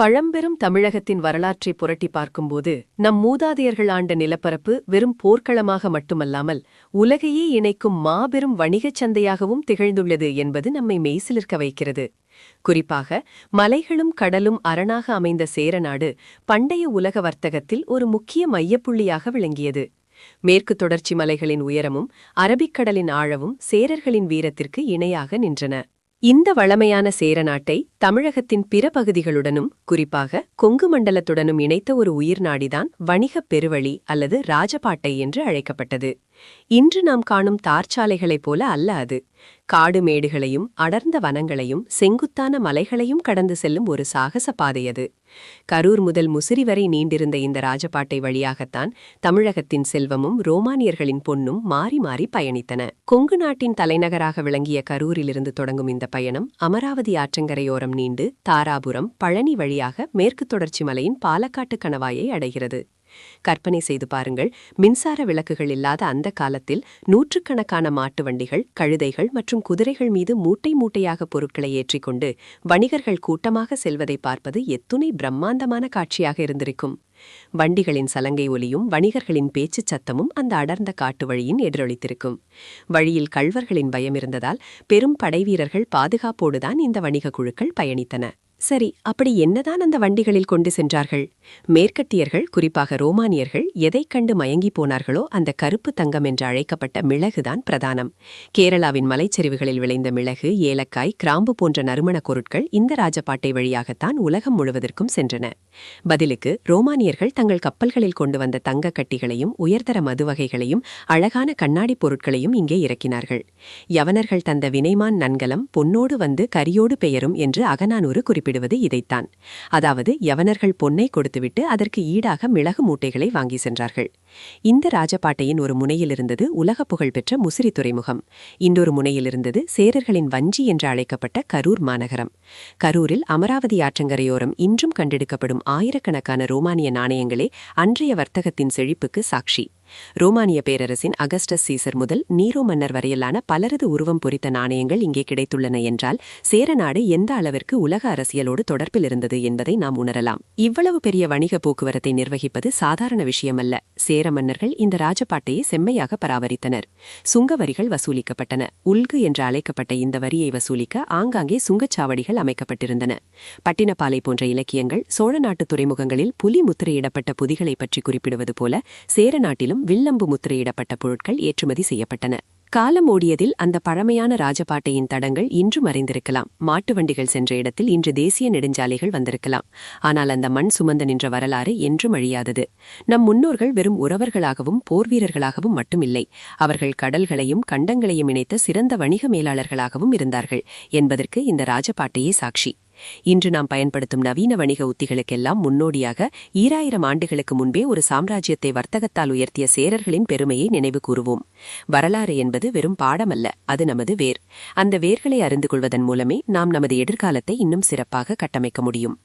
பழம்பெரும் தமிழகத்தின் வரலாற்றை புரட்டி பார்க்கும்போது நம் மூதாதையர்கள் ஆண்ட நிலப்பரப்பு வெறும் போர்க்களமாக மட்டுமல்லாமல் உலகையே இணைக்கும் மாபெரும் வணிகச் சந்தையாகவும் திகழ்ந்துள்ளது என்பது நம்மை மெய்சிலிருக்க வைக்கிறது. குறிப்பாக மலைகளும் கடலும் அரணாக அமைந்த சேரநாடு பண்டைய உலக வர்த்தகத்தில் ஒரு முக்கிய மையப்புள்ளியாக விளங்கியது. மேற்கு தொடர்ச்சி மலைகளின் உயரமும் அரபிக்கடலின் ஆழமும் சேரர்களின் வீரத்திற்கு இணையாக நின்றன. இந்த வளமையான சேரநாட்டை தமிழகத்தின் பிற பகுதிகளுடனும் குறிப்பாக கொங்கு மண்டலத்துடனும் இணைத்த ஒரு உயிர்நாடிதான் வணிகப் பெருவழி அல்லது ராஜபாட்டை என்று அழைக்கப்பட்டது. இன்று நாம் காணும் தார்ச்சாலைகளைப் போல அல்ல அது. காடு மேடுகளையும் அடர்ந்த வனங்களையும் செங்குத்தான மலைகளையும் கடந்து செல்லும் ஒரு சாகச பாதையது கரூர் முதல் முசிறி வரை நீண்டிருந்த இந்த ராஜபாட்டை வழியாகத்தான் தமிழகத்தின் செல்வமும் ரோமானியர்களின் பொன்னும் மாறி மாறி பயணித்தன. கொங்கு நாட்டின் தலைநகராக விளங்கிய கரூரிலிருந்து தொடங்கும் இந்த பயணம் அமராவதி ஆற்றங்கரையோரம் நீண்டு தாராபுரம் பழனி வழியாக மேற்கு தொடர்ச்சி மலையின் பாலக்காட்டு கணவாயை அடைகிறது. கற்பனை செய்து பாருங்கள் மின்சார விளக்குகள் இல்லாத அந்த காலத்தில் நூற்றுக்கணக்கான மாட்டு வண்டிகள் கழுதைகள் மற்றும் குதிரைகள் மீது மூட்டை மூட்டையாக பொருட்களை ஏற்றிக்கொண்டு வணிகர்கள் கூட்டமாக செல்வதை பார்ப்பது எத்துணை பிரம்மாண்டமான காட்சியாக இருந்திருக்கும். வண்டிகளின் சலங்கை ஒலியும் வணிகர்களின் பேச்சுச் சத்தமும் அந்த அடர்ந்த காட்டு வழியின் எதிரொலித்திருக்கும். வழியில் கள்வர்களின் பயம் இருந்ததால் பெரும் படைவீரர்கள் பாதுகாப்போடுதான் இந்த வணிக குழுக்கள் பயணித்தன. சரி அப்படி என்னதான் அந்த வண்டிகளில் கொண்டு சென்றார்கள்? மேற்கத்தியர்கள் குறிப்பாக ரோமானியர்கள் எதைக் கண்டு மயங்கி போனார்களோ அந்த கருப்பு தங்கம் என்று அழைக்கப்பட்ட மிளகுதான் பிரதானம். கேரளாவின் மலைச்சரிவுகளில் விளைந்த மிளகு ஏலக்காய் கிராம்பு போன்ற நறுமணப் பொருட்கள் இந்த ராஜபாட்டை வழியாகத்தான் உலகம் முழுவதற்கும் சென்றன. பதிலுக்கு ரோமானியர்கள் தங்கள் கப்பல்களில் கொண்டு வந்த தங்க கட்டிகளையும் உயர்தர மது வகைகளையும் அழகான கண்ணாடிப் பொருட்களையும் இங்கே இறக்கினார்கள். யவனர்கள் தந்த வினைமான் நன்கலம் பொன்னோடு வந்து கரியோடு பெயரும் என்று அகநானூறு குறிப்பிடுவது இதைத்தான். அதாவது யவனர்கள் பொன்னை கொடுத்துவிட்டு அதற்கு ஈடாக மிளகு மூட்டைகளை வாங்கி சென்றார்கள். இந்த ராஜபாட்டையின் ஒரு முனையில் இருந்தது உலக புகழ்பெற்ற முசிறி துறைமுகம். இன்னொரு முனையில் இருந்தது சேரர்களின் வஞ்சி என்று அழைக்கப்பட்ட கரூர் மாநகரம். கரூரில் அமராவதி ஆற்றங்கரையோரம் இன்றும் கண்டெடுக்கப்படும் ஆயிரக்கணக்கான ரோமானிய நாணயங்களே அன்றைய வர்த்தகத்தின் செழிப்புக்கு சாட்சி. ரோமானிய பேரரசின் அகஸ்டஸ் சீசர் முதல் நீரோ மன்னர் வரையிலான பலரது உருவம் பொறித்த நாணயங்கள் இங்கே கிடைத்துள்ளன என்றால் சேரநாடு எந்த அளவிற்கு உலக அரசியலோடு தொடர்பில் இருந்தது என்பதை நாம் உணரலாம். இவ்வளவு பெரிய வணிக போக்குவரத்தை நிர்வகிப்பது சாதாரண விஷயமல்ல. சேர மன்னர்கள் இந்த ராஜபாட்டையை செம்மையாக பராமரித்தனர். சுங்க வரிகள் வசூலிக்கப்பட்டன. உல்கு என்று அழைக்கப்பட்ட இந்த வரியை வசூலிக்க ஆங்காங்கே சுங்கச்சாவடிகள் அமைக்கப்பட்டிருந்தன. பட்டினப்பாலை போன்ற இலக்கியங்கள் சோழ நாட்டு துறைமுகங்களில் புலி முத்திரையிடப்பட்ட புதிகளை பற்றி குறிப்பிடுவது போல சேர நாட்டிலும் வில்லம்பு முத்திரையிடப்பட்ட பொருட்கள் ஏற்றுமதி செய்யப்பட்டன. காலம் ஓடியதில் அந்த பழமையான ராஜபாட்டையின் தடங்கள் இன்று மறைந்திருக்கலாம் மாட்டு வண்டிகள் சென்ற இடத்தில் இன்று தேசிய நெடுஞ்சாலைகள் வந்திருக்கலாம். ஆனால் அந்த மண் சுமந்து நின்ற வரலாறு என்றும் அழியாதது. நம் முன்னோர்கள் வெறும் உறவர்களாகவும் போர்வீரர்களாகவும் மட்டுமில்லை. அவர்கள் கடல்களையும் கண்டங்களையும் இணைத்த சிறந்த வணிக மேலாளர்களாகவும் இருந்தார்கள் என்பதற்கு இந்த ராஜபாட்டையே சாட்சி. இன்று நாம் பயன்படுத்தும் நவீன வணிக உத்திகளுக்கெல்லாம் முன்னோடியாக ஈராயிரம் ஆண்டுகளுக்கு முன்பே ஒரு சாம்ராஜ்யத்தை வர்த்தகத்தால் உயர்த்திய சேரர்களின் பெருமையை நினைவு கூறுவோம். வரலாறு என்பது வெறும் பாடமல்ல அது நமது வேர். அந்த வேர்களை அறிந்து கொள்வதன் மூலமே நாம் நமது எதிர்காலத்தை இன்னும் சிறப்பாக கட்டமைக்க முடியும்.